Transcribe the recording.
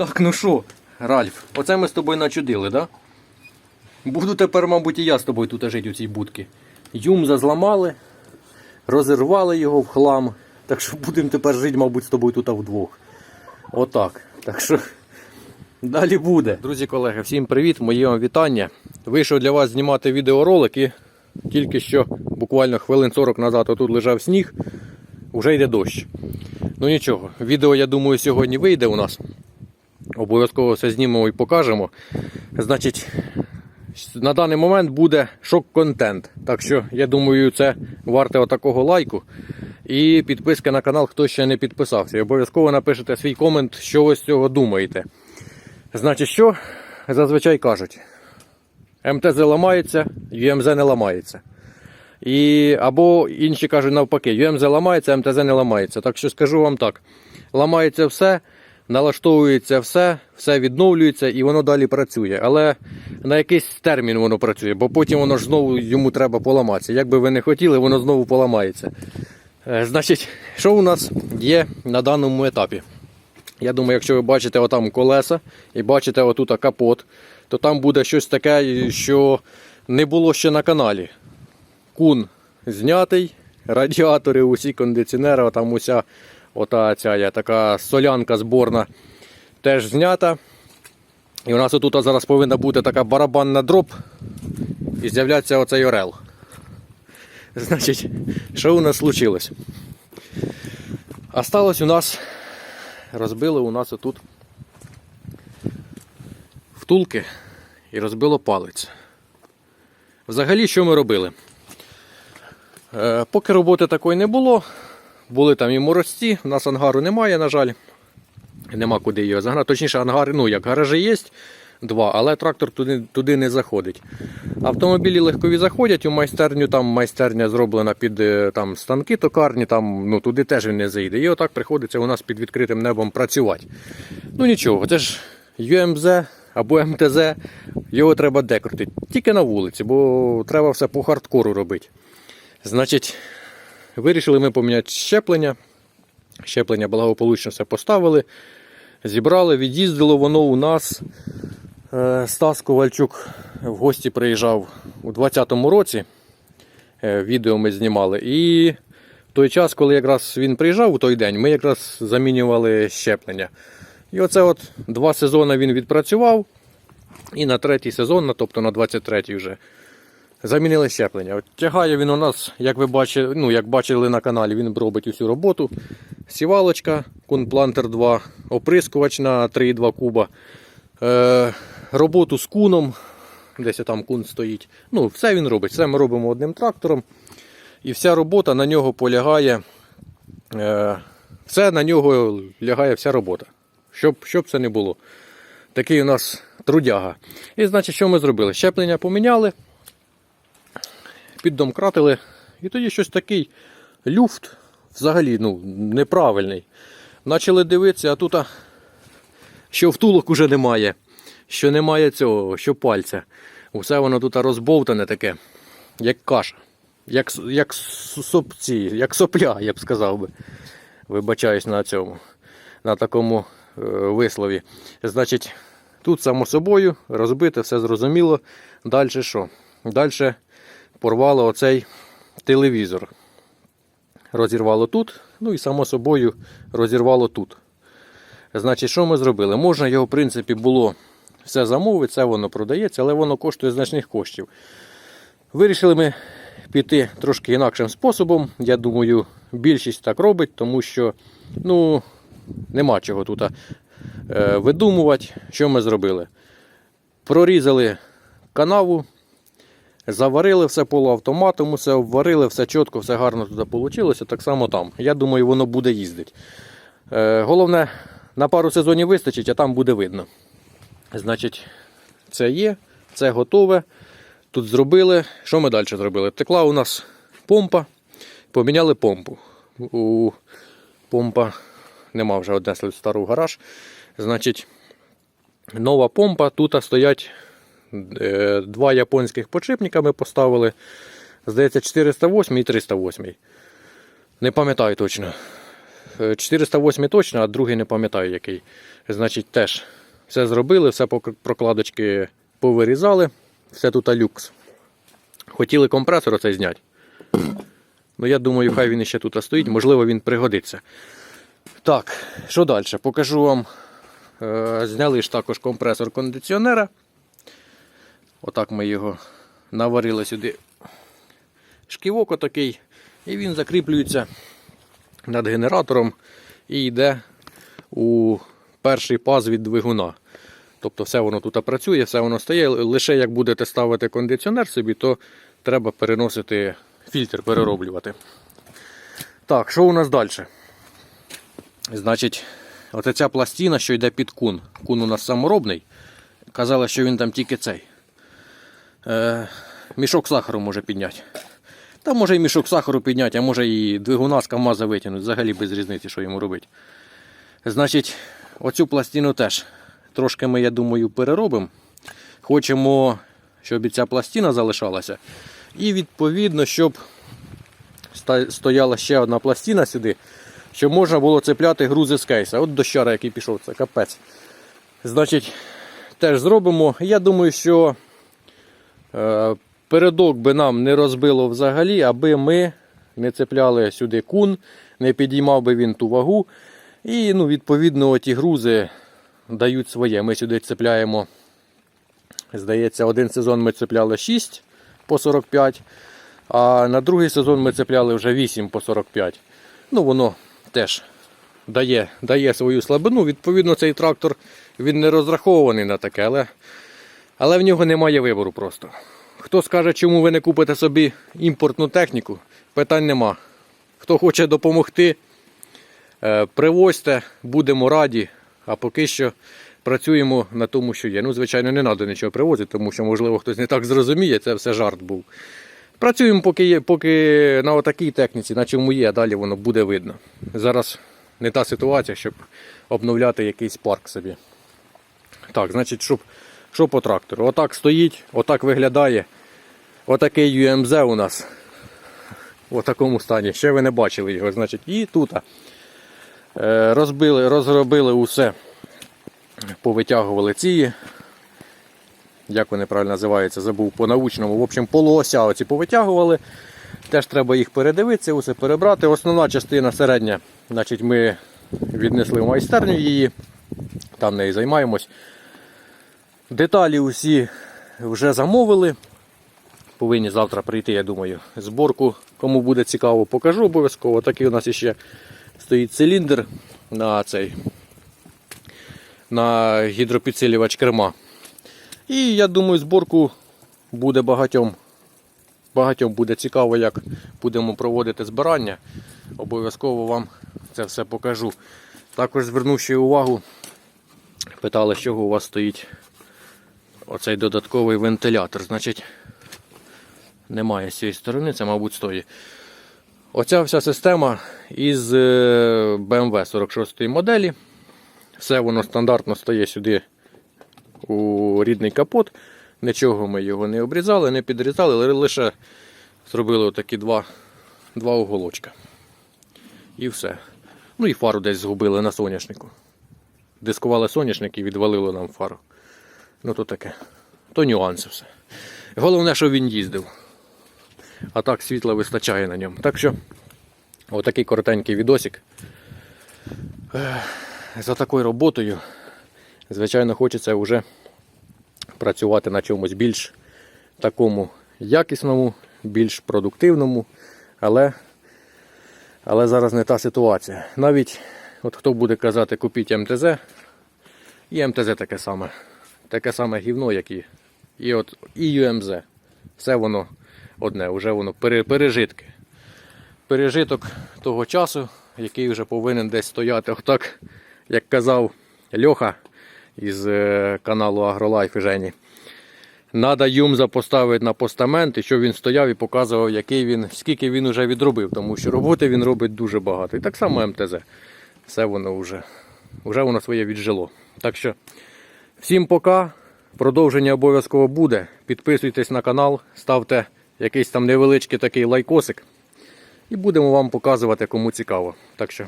Так, ну що, Ральф, оце ми з тобою начудили, да? Буду тепер, мабуть, і я з тобою тут жити у цій будці. Юмза зламали, розірвали його в хлам. Так що будемо тепер жити, мабуть, з тобою тут вдвох. Отак. Так що далі буде. Друзі, колеги, всім привіт, моє вам вітання. Вийшов для вас знімати відеоролик і тільки що, буквально хвилин 40 назад, отут лежав сніг, вже йде дощ. Ну нічого, відео, я думаю, сьогодні вийде у нас. Обов'язково все знімемо і покажемо. Значить, на даний момент буде шок-контент. Так що, я думаю, це варте отакого лайку. І підписки на канал, хто ще не підписався. І обов'язково напишете свій комент, що ви з цього думаєте. Значить, що зазвичай кажуть: МТЗ ламається, ЮМЗ не ламається. І, або інші кажуть навпаки, ЮМЗ ламається, МТЗ не ламається. Так що скажу вам так: ламається все, налаштовується все, все відновлюється і воно далі працює. Але на якийсь термін воно працює, бо потім воно ж знову йому треба поламатися. Як би ви не хотіли, воно знову поламається. Е, Значить, що у нас є на даному етапі? Я думаю, якщо ви бачите отам колеса і бачите отут капот, то там буде щось таке, що не було ще на каналі. Кун знятий, радіатори, усі кондиціонери, там уся ота ця є, така солянка зборна теж знята. І у нас отут зараз повинна бути така барабанна дроп і з'являться оцей орел. Значить, що у нас случилось? Осталось у нас, розбили у нас отут втулки і розбило палець. Взагалі, що ми робили? Е, поки роботи такої не було, були там і морозці, у нас ангару немає, на жаль. Нема куди його загнати. Точніше, ангар, ну як гаражі є два, але трактор туди, туди не заходить. Автомобілі легкові заходять у майстерню, там майстерня зроблена під е, там, станки токарні, там, ну, туди теж він не зайде. І отак приходиться у нас під відкритим небом працювати. Ну нічого, це ж ЮМЗ або МТЗ, його треба декрутити. Тільки на вулиці, бо треба все по хардкору робити. Значить, вирішили ми поміняти щеплення. Щеплення благополучно все поставили, зібрали, від'їздило воно у нас. Е, Стас Ковальчук в гості приїжджав у 2020 році. Е, Відео ми знімали. І в той час, коли якраз він приїжджав у той день, ми якраз замінювали щеплення. І оце от два сезони він відпрацював. І на третій сезон, тобто на 23-й вже, замінили щеплення. От тягає він у нас, як ви бачили, ну, як бачили на каналі, він робить усю роботу. Сівалочка, Кунплантер 2, оприскувач на 3,2 куба. Е, роботу з куном, десь там кун стоїть. Ну, все він робить. Все ми робимо одним трактором. І вся робота на нього полягає. Е, все на нього лягає вся робота. Щоб, щоб це не було. Такий у нас трудяга. І значить, що ми зробили? Щеплення поміняли, піддомкратили. І тоді щось такий люфт взагалі ну, неправильний. Почали дивитися, а тут а, що втулок уже немає, що немає цього, що пальця. Усе воно тут розбовтане таке, як каша, як, як, сопці, як сопля, я б сказав би. Вибачаюсь на цьому, на такому е, вислові. Значить, тут само собою розбите, все зрозуміло. Далі що? Далі порвало оцей телевізор. Розірвало тут, ну і само собою розірвало тут. Значить, що ми зробили? Можна його, в принципі, було все замовити, це воно продається, але воно коштує значних коштів. Вирішили ми піти трошки інакшим способом. Я думаю, більшість так робить, тому що ну, нема чого тут е, видумувати. Що ми зробили? Прорізали канаву, заварили все полуавтоматом, все обварили, все чітко, все гарно туди вийшло. Так само там. Я думаю, воно буде їздити. Е, головне, на пару сезонів вистачить, а там буде видно. Значить, це є, це готове. Тут зробили. Що ми далі зробили? Текла у нас помпа, поміняли помпу. У помпа нема вже однесли в стару гараж. Значить, нова помпа. Тут стоять два японських подшипника ми поставили. Здається, 408 і 308. Не пам'ятаю точно. Е, 408 точно, а другий не пам'ятаю який. Значить, теж все зробили, все прокладочки повирізали, все тут люкс. Хотіли компресор оцей зняти. Ну, я думаю, хай він ще тут стоїть, можливо, він пригодиться. Так, що далі? Покажу вам. Е, Зняли ж також компресор кондиціонера. Отак ми його наварили сюди. Шківок отакий. І він закріплюється над генератором і йде у перший паз від двигуна. Тобто все воно тут працює, все воно стає. Лише як будете ставити кондиціонер собі, то треба переносити фільтр, перероблювати. Так, що у нас далі? Значить, оце пластина, що йде під кун. Кун у нас саморобний. Казали, що він там тільки цей. Е, мішок сахару може підняти. Та може і мішок сахару підняти, а може і двигуна з КАМАЗа витягнути. Взагалі без різниці, що йому робити. Значить, оцю пластину теж трошки ми, я думаю, переробимо. Хочемо, щоб ця пластина залишалася. І відповідно, щоб стояла ще одна пластина сюди, щоб можна було цепляти грузи з кейса. От дощара, який пішов, це капець. Значить, теж зробимо. Я думаю, що передок би нам не розбило взагалі, аби ми не цепляли сюди кун, не підіймав би він ту вагу. І ну, відповідно ті грузи дають своє. Ми сюди цепляємо, здається, один сезон ми цепляли 6 по 45, а на другий сезон ми цепляли вже 8 по 45. Ну, воно теж дає, дає свою слабину. Відповідно, цей трактор він не розрахований на таке, але, але в нього немає вибору просто. Хто скаже, чому ви не купите собі імпортну техніку, питань нема. Хто хоче допомогти, е, привозьте, будемо раді. А поки що працюємо на тому, що є. Ну, звичайно, не треба нічого привозити, тому що, можливо, хтось не так зрозуміє, це все жарт був. Працюємо поки поки на отакій техніці, на чому є, а далі воно буде видно. Зараз не та ситуація, щоб обновляти якийсь парк собі. Так, значить, щоб, що по трактору? Отак стоїть, отак виглядає. Отакий UMZ у нас. В такому стані. Ще ви не бачили його. Значить, і тут е, розбили, розробили усе. Повитягували ці. Як вони правильно називаються, забув по-научному. В общем, полуося оці повитягували. Теж треба їх передивитися, усе перебрати. Основна частина середня, значить, ми віднесли в майстерню її, там нею займаємось. Деталі усі вже замовили. Повинні завтра прийти, я думаю, зборку. Кому буде цікаво, покажу обов'язково. Такий у нас ще стоїть циліндр на цей на гідропідсилювач керма. І я думаю, зборку буде багатьом. Багатьом буде цікаво, як будемо проводити збирання. Обов'язково вам це все покажу. Також звернув ще увагу, питали, з чого у вас стоїть оцей додатковий вентилятор. Значить, немає з цієї сторони, це, мабуть, стоїть. Оця вся система із е, BMW 46 моделі. Все воно стандартно стає сюди у рідний капот. Нічого ми його не обрізали, не підрізали, лише зробили такі два, два уголочка. І все. Ну і фару десь згубили на соняшнику. Дискували соняшник і відвалили нам фару. Ну то таке. То нюанси все. Головне, що він їздив. А так світла вистачає на ньому. Так що, отакий коротенький відосик. За такою роботою, звичайно, хочеться вже працювати на чомусь більш такому якісному, більш продуктивному, але, але зараз не та ситуація. Навіть от хто буде казати, купіть МТЗ, і МТЗ таке саме. Таке саме гівно, як і, і, от, і ЮМЗ. Все воно одне, вже воно пережитки. Пережиток того часу, який вже повинен десь стояти, отак, як казав Льоха із е, каналу AgroLife і Жені. Надо Юмза поставити на постамент, і щоб він стояв і показував, який він, скільки він вже відробив, тому що роботи він робить дуже багато. І так само МТЗ. Все воно вже, вже воно своє віджило. Так що всім пока. Продовження обов'язково буде. Підписуйтесь на канал, ставте якийсь там невеличкий такий лайкосик. І будемо вам показувати, кому цікаво. Так що